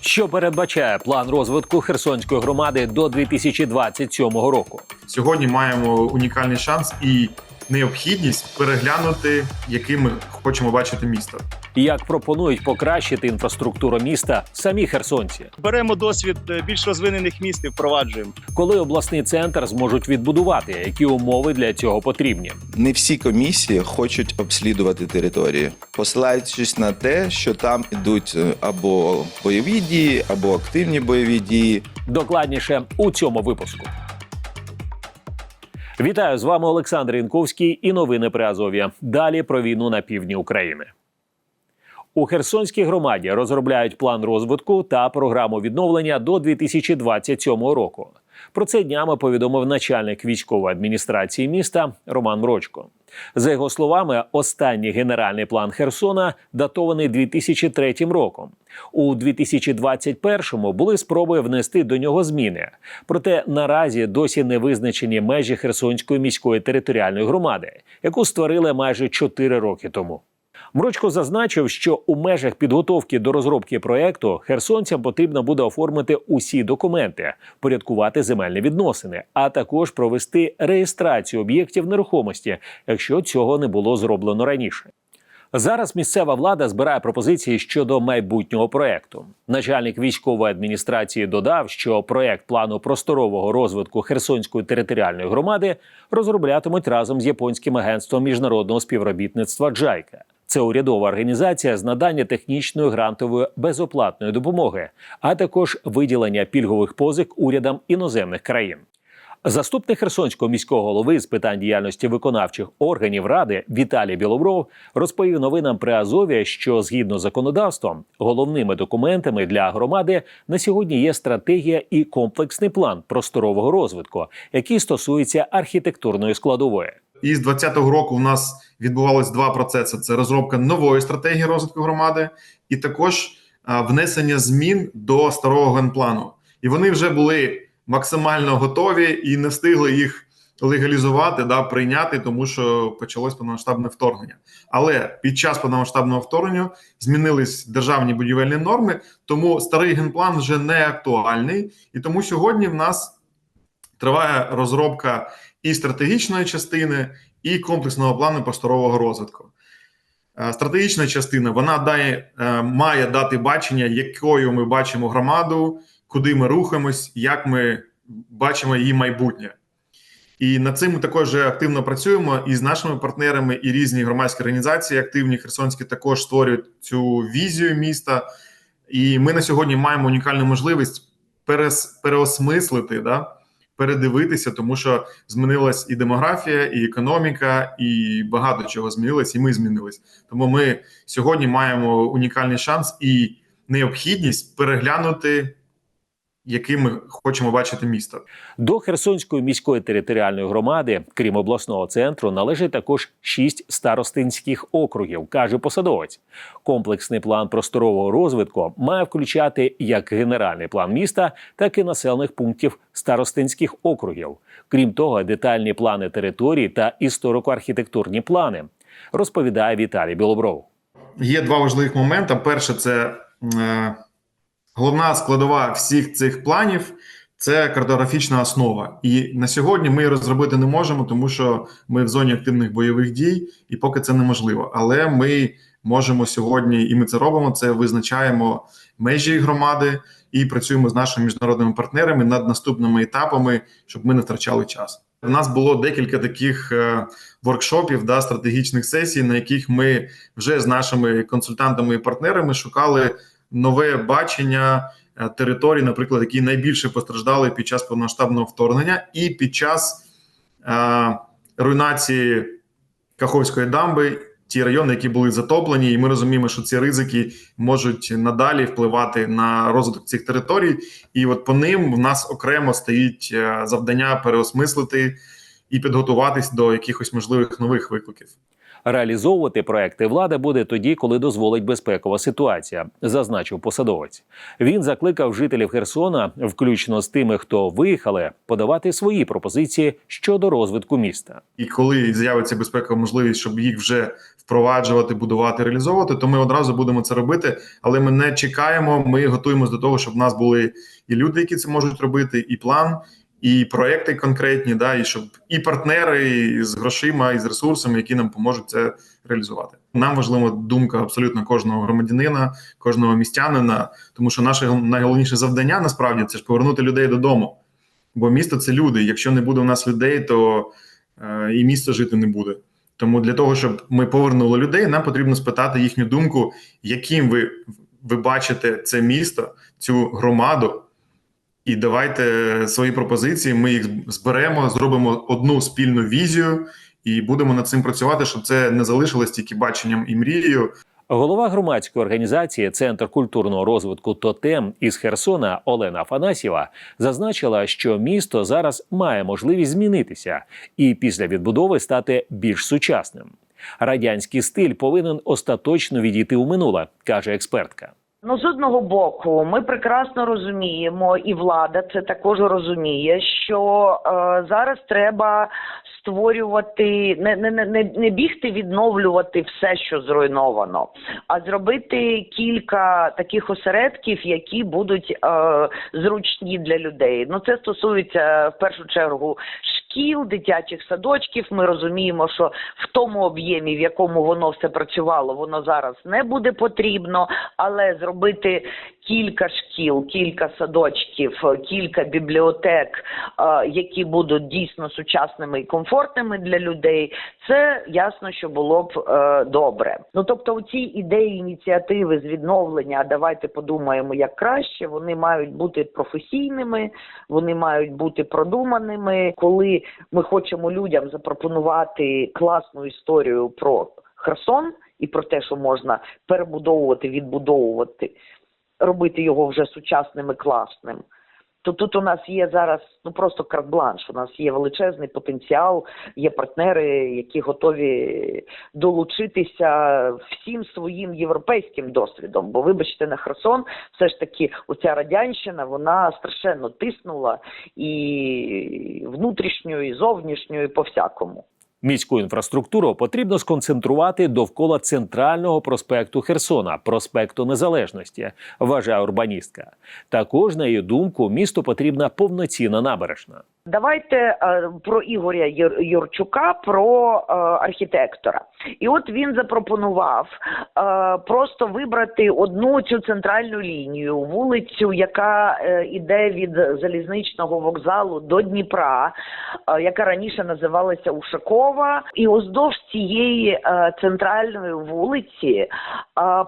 Що передбачає план розвитку Херсонської громади до 2027 року? Сьогодні маємо унікальний шанс і необхідність переглянути, яким ми хочемо бачити місто. Як пропонують покращити інфраструктуру міста самі херсонці, Беремо досвід е, більш розвинених міст і впроваджуємо. коли обласний центр зможуть відбудувати, які умови для цього потрібні? Не всі комісії хочуть обслідувати території, посилаючись на те, що там ідуть е, або бойові дії, або активні бойові дії. Докладніше у цьому випуску. Вітаю з вами Олександр Інковський і новини при Азові. Далі про війну на півдні України. У Херсонській громаді розробляють план розвитку та програму відновлення до 2027 року. Про це днями повідомив начальник військової адміністрації міста Роман Мрочко. За його словами, останній генеральний план Херсона датований 2003 роком. У 2021-му були спроби внести до нього зміни. Проте наразі досі не визначені межі Херсонської міської територіальної громади, яку створили майже 4 роки тому. Мрочко зазначив, що у межах підготовки до розробки проекту херсонцям потрібно буде оформити усі документи, порядкувати земельні відносини, а також провести реєстрацію об'єктів нерухомості, якщо цього не було зроблено раніше. Зараз місцева влада збирає пропозиції щодо майбутнього проекту. Начальник військової адміністрації додав, що проект плану просторового розвитку Херсонської територіальної громади розроблятимуть разом з японським агентством міжнародного співробітництва Джайка. Це урядова організація з надання технічної грантової безоплатної допомоги, а також виділення пільгових позик урядам іноземних країн. Заступник Херсонського міського голови з питань діяльності виконавчих органів ради Віталій Білобров розповів новинам при Азові, що згідно з законодавством головними документами для громади на сьогодні є стратегія і комплексний план просторового розвитку, який стосується архітектурної складової. І з 2020 року в нас відбувалось два процеси: це розробка нової стратегії розвитку громади, і також внесення змін до старого генплану. І вони вже були максимально готові і не встигли їх легалізувати, да, прийняти, тому що почалось повномасштабне вторгнення. Але під час повномасштабного вторгнення змінились державні будівельні норми, тому старий генплан вже не актуальний, і тому сьогодні в нас триває розробка і стратегічної частини, і комплексного плану просторового розвитку. Е, Стратегічна частина вона дає, е, має дати бачення, якою ми бачимо громаду, куди ми рухаємось, як ми бачимо її майбутнє. І над цим ми також активно працюємо і з нашими партнерами, і різні громадські організації активні херсонські також створюють цю візію міста. І ми на сьогодні маємо унікальну можливість перес, переосмислити, да, передивитися, тому що змінилась і демографія, і економіка, і багато чого змінилось, і ми змінились. Тому ми сьогодні маємо унікальний шанс і необхідність переглянути, яким ми хочемо бачити місто. До Херсонської міської територіальної громади, крім обласного центру, належить також шість старостинських округів, каже посадовець. Комплексний план просторового розвитку має включати як генеральний план міста, так і населених пунктів старостинських округів. Крім того, детальні плани територій та історико-архітектурні плани, розповідає Віталій Білобров. Є два важливих моменти. Перше, це е, головна складова всіх цих планів це картографічна основа. І на сьогодні ми її розробити не можемо, тому що ми в зоні активних бойових дій, і поки це неможливо. Але ми можемо сьогодні, і ми це робимо. Це визначаємо межі громади і працюємо з нашими міжнародними партнерами над наступними етапами, щоб ми не втрачали час. У нас було декілька таких е, воркшопів, да, стратегічних сесій, на яких ми вже з нашими консультантами і партнерами шукали нове бачення е, територій, наприклад, які найбільше постраждали під час повномасштабного вторгнення, і під час е, руйнації Каховської дамби. Ті райони, які були затоплені, і ми розуміємо, що ці ризики можуть надалі впливати на розвиток цих територій. І от по ним в нас окремо стоїть е, завдання переосмислити і підготуватись до якихось можливих нових викликів. Реалізовувати проекти влада буде тоді, коли дозволить безпекова ситуація, зазначив посадовець. Він закликав жителів Херсона, включно з тими, хто виїхали, подавати свої пропозиції щодо розвитку міста. І коли з'явиться безпекова можливість, щоб їх вже впроваджувати, будувати, реалізовувати, то ми одразу будемо це робити. Але ми не чекаємо. Ми готуємося до того, щоб в нас були і люди, які це можуть робити, і план, і проекти конкретні, да, і щоб і партнери і з грошима, і з ресурсами, які нам поможуть це реалізувати. Нам важлива думка абсолютно кожного громадянина, кожного містянина, тому що наше найголовніше завдання насправді це ж повернути людей додому. Бо місто це люди. Якщо не буде у нас людей, то е, і місто жити не буде. Тому для того, щоб ми повернули людей, нам потрібно спитати їхню думку, яким ви, ви бачите це місто, цю громаду, і давайте свої пропозиції. Ми їх зберемо, зробимо одну спільну візію і будемо над цим працювати, щоб це не залишилось тільки баченням і мрією, Голова громадської організації Центр культурного розвитку Тотем із Херсона Олена Афанасьєва зазначила, що місто зараз має можливість змінитися і після відбудови стати більш сучасним. Радянський стиль повинен остаточно відійти у минуле, каже експертка. Ну, з одного боку, ми прекрасно розуміємо, і влада це також розуміє, що е, зараз треба створювати, не, не, не, не- бігти відновлювати все, що зруйновано, а зробити кілька таких осередків, які будуть е, зручні для людей. Ну, це стосується в першу чергу шкіл, дитячих садочків. Ми розуміємо, що в тому об'ємі, в якому воно все працювало, воно зараз не буде потрібно, але зробити кілька шкіл, кілька садочків, кілька бібліотек, е, які будуть дійсно сучасними і комфортними для людей, це ясно, що було б е, добре. Ну тобто, у ці ідеї, ініціативи з відновлення, а давайте подумаємо, як краще, вони мають бути професійними, вони мають бути продуманими. Коли ми хочемо людям запропонувати класну історію про Херсон і про те, що можна перебудовувати, відбудовувати, робити його вже сучасним і класним. То тут у нас є зараз ну просто карт-бланш. У нас є величезний потенціал, є партнери, які готові долучитися всім своїм європейським досвідом. Бо, вибачте, на Херсон, все ж таки, оця радянщина вона страшенно тиснула і внутрішньою, і зовнішньою, і по всякому. Міську інфраструктуру потрібно сконцентрувати довкола центрального проспекту Херсона, проспекту Незалежності, вважає урбаністка. Також, на її думку, місту потрібна повноцінна набережна. Давайте е, про Ігоря Юр- Юрчука, про е, архітектора. І от він запропонував е, просто вибрати одну цю центральну лінію, вулицю, яка е, іде від залізничного вокзалу до Дніпра, яка раніше називалася Ушакова, і уздовж цієї е, центральної вулиці е,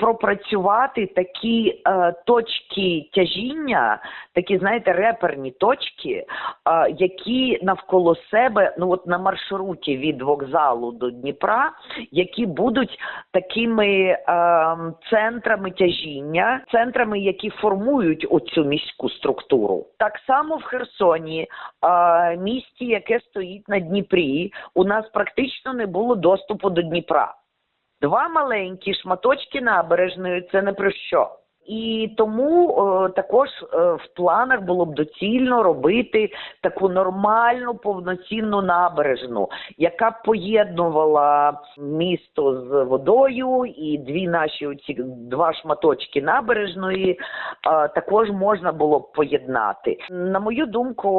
пропрацювати такі е, точки тяжіння, такі, знаєте, реперні точки, е, які навколо себе, ну от на маршруті від вокзалу до Дніпра, які будуть такими е, центрами тяжіння, центрами, які формують оцю міську структуру. Так само в Херсоні, е, місті, яке стоїть на Дніпрі, у нас практично не було доступу до Дніпра. Два маленькі шматочки набережної це не про що. І тому е, також е, в планах було б доцільно робити таку нормальну повноцінну набережну, яка б поєднувала місто з водою, і дві наші оці два шматочки набережної е, також можна було б поєднати. На мою думку,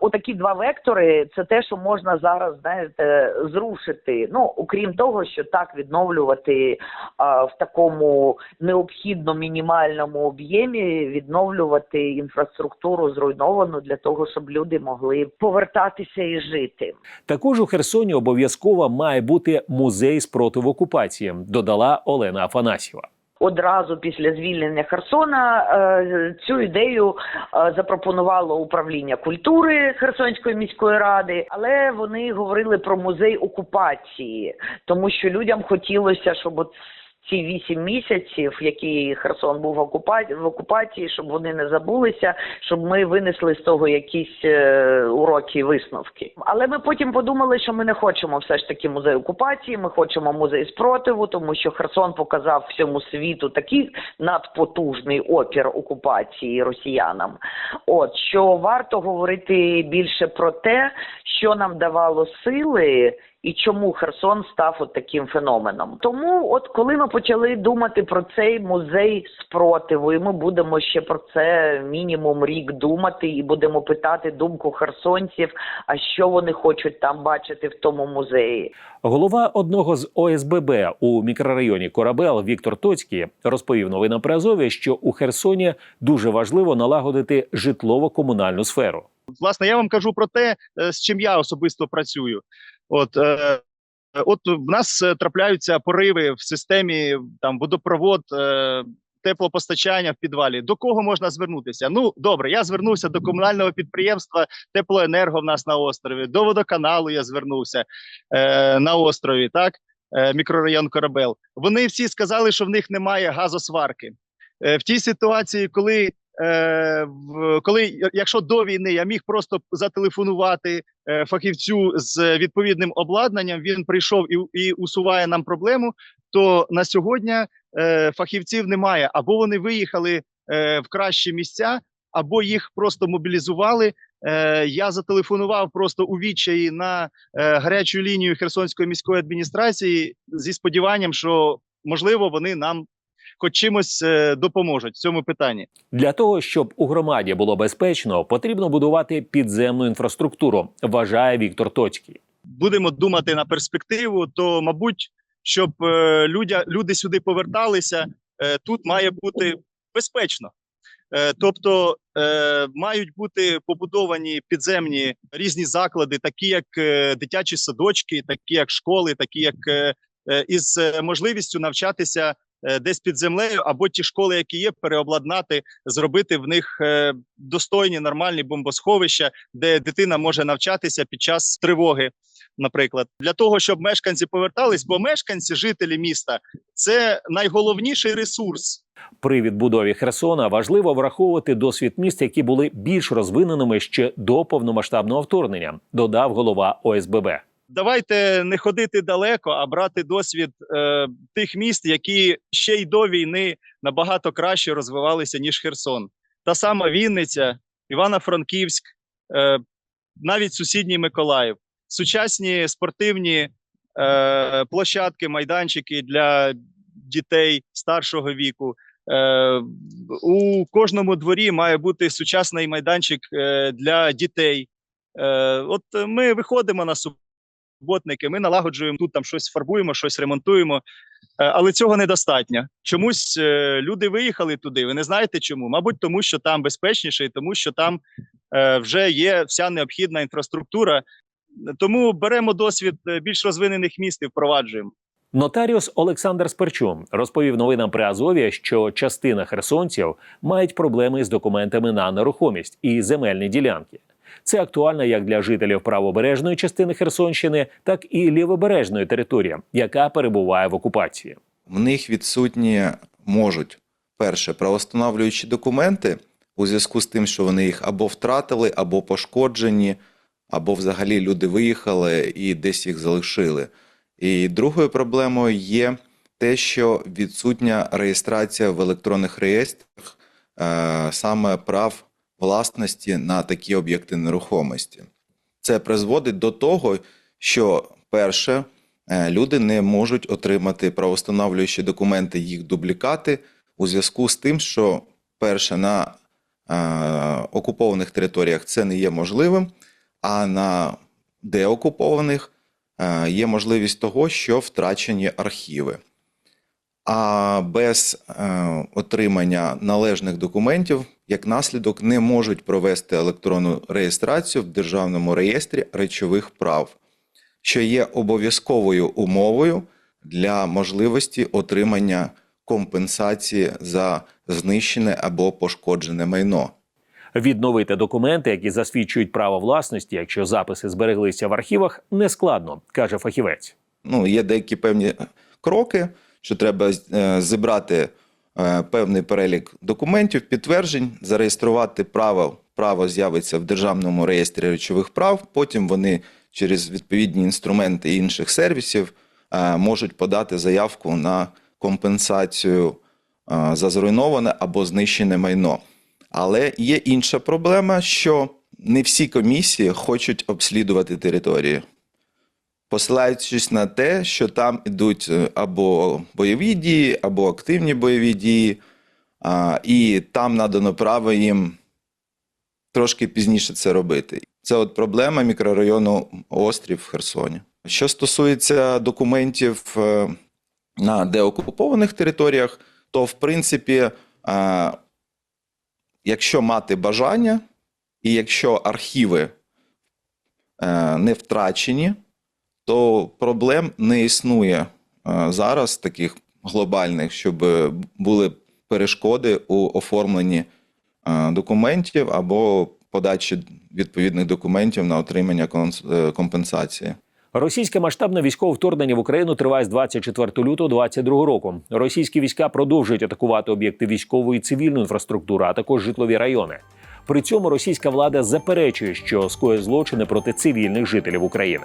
отакі два вектори це те, що можна зараз знаєте зрушити. Ну окрім того, що так відновлювати а, в такому необхідно мінімальному об'ємі відновлювати інфраструктуру зруйновану для того, щоб люди могли повертатися і жити. Також у Херсоні обов'язково має бути музей спротиву окупації, додала Олена Афанасьєва. Одразу після звільнення Херсона е, цю ідею е, запропонувало управління культури Херсонської міської ради, але вони говорили про музей окупації, тому що людям хотілося, щоб ці вісім місяців, які Херсон був в окупації, в окупації, щоб вони не забулися, щоб ми винесли з того якісь е, уроки, висновки. Але ми потім подумали, що ми не хочемо все ж таки музей окупації. Ми хочемо музей спротиву, тому що Херсон показав всьому світу такий надпотужний опір окупації росіянам. От що варто говорити більше про те, що нам давало сили. І чому Херсон став от таким феноменом? Тому, от коли ми почали думати про цей музей спротиву, і ми будемо ще про це мінімум рік думати, і будемо питати думку херсонців, а що вони хочуть там бачити в тому музеї. Голова одного з ОСББ у мікрорайоні Корабел Віктор Тоцький розповів новинам при Азові, що у Херсоні дуже важливо налагодити житлово-комунальну сферу. Власне, я вам кажу про те, е, з чим я особисто працюю. От, е, от в нас е, трапляються пориви в системі там водопровод. Е, Теплопостачання в підвалі. До кого можна звернутися? Ну добре, я звернувся до комунального підприємства Теплоенерго в нас на острові, до водоканалу я звернувся е, на острові, так, е, мікрорайон Корабел. Вони всі сказали, що в них немає газосварки. Е, в тій ситуації, коли, коли якщо до війни я міг просто зателефонувати е, фахівцю з відповідним обладнанням, він прийшов і, і усуває нам проблему, то на сьогодні е, фахівців немає, або вони виїхали е, в кращі місця, або їх просто мобілізували. Е, я зателефонував просто у відчаї на е, гарячу лінію Херсонської міської адміністрації зі сподіванням, що можливо вони нам хоч чимось е, допоможуть в цьому питанні. Для того щоб у громаді було безпечно, потрібно будувати підземну інфраструктуру, вважає Віктор Тоцький. Будемо думати на перспективу, то мабуть, щоб е, людя, люди сюди поверталися, е, тут має бути безпечно. Е, Тобто е, мають бути побудовані підземні різні заклади, такі як е, дитячі садочки, такі як школи, такі як із можливістю навчатися десь під землею, або ті школи, які є, переобладнати, зробити в них е, достойні нормальні бомбосховища, де дитина може навчатися під час тривоги. Наприклад, для того, щоб мешканці повертались, бо мешканці, жителі міста, це найголовніший ресурс При відбудові Херсона важливо враховувати досвід міст, які були більш розвиненими ще до повномасштабного вторгнення, додав голова ОСББ. Давайте не ходити далеко, а брати досвід е, тих міст, які ще й до війни набагато краще розвивалися ніж Херсон. Та сама Вінниця, Івано-Франківськ, е, навіть сусідній Миколаїв, сучасні спортивні е, площадки, майданчики для дітей старшого віку. Е, у кожному дворі має бути сучасний майданчик е, для дітей. Е, от ми виходимо на суботники, ми налагоджуємо тут там щось фарбуємо, щось ремонтуємо, е, але цього недостатньо. Чомусь е, люди виїхали туди. Ви не знаєте чому? Мабуть, тому що там безпечніше, і тому що там е, вже є вся необхідна інфраструктура. Тому беремо досвід більш розвинених міст і впроваджуємо. Нотаріус Олександр Сперчун розповів новинам при Азові, що частина херсонців мають проблеми з документами на нерухомість і земельні ділянки. Це актуально як для жителів правобережної частини Херсонщини, так і лівобережної території, яка перебуває в окупації. В них відсутні можуть перше правостановлюючі документи у зв'язку з тим, що вони їх або втратили, або пошкоджені, або взагалі люди виїхали і десь їх залишили. І другою проблемою є те, що відсутня реєстрація в електронних реєстрах е, саме прав власності на такі об'єкти нерухомості. Це призводить до того, що перше, е, люди не можуть отримати правостановлюючі документи, їх дублікати у зв'язку з тим, що перше на е, окупованих територіях це не є можливим, а на деокупованих е, є можливість того, що втрачені архіви. А без е, отримання належних документів, як наслідок, не можуть провести електронну реєстрацію в Державному реєстрі речових прав, що є обов'язковою умовою для можливості отримання компенсації за знищене або пошкоджене майно. Відновити документи, які засвідчують право власності, якщо записи збереглися в архівах, нескладно, каже фахівець. Ну, є деякі певні кроки, що треба е, зібрати певний перелік документів, підтверджень, зареєструвати право. Право з'явиться в державному реєстрі речових прав. Потім вони через відповідні інструменти інших сервісів е, можуть подати заявку на компенсацію е, за зруйноване або знищене майно. Але є інша проблема, що не всі комісії хочуть обслідувати території, посилаючись на те, що там ідуть е, або бойові дії, або активні бойові дії, і там надано право їм трошки пізніше це робити. Це от проблема мікрорайону Острів в Херсоні. Що стосується документів е, на деокупованих територіях, то в принципі, е, якщо мати бажання, і якщо архіви не втрачені, то проблем не існує е, зараз таких глобальних, щоб були перешкоди у оформленні е, документів або подачі відповідних документів на отримання е, компенсації. Російське масштабне військове вторгнення в Україну триває з 24 лютого 2022 року. Російські війська продовжують атакувати об'єкти військової і цивільної інфраструктури, а також житлові райони. При цьому російська влада заперечує, що скоє злочини проти цивільних жителів України.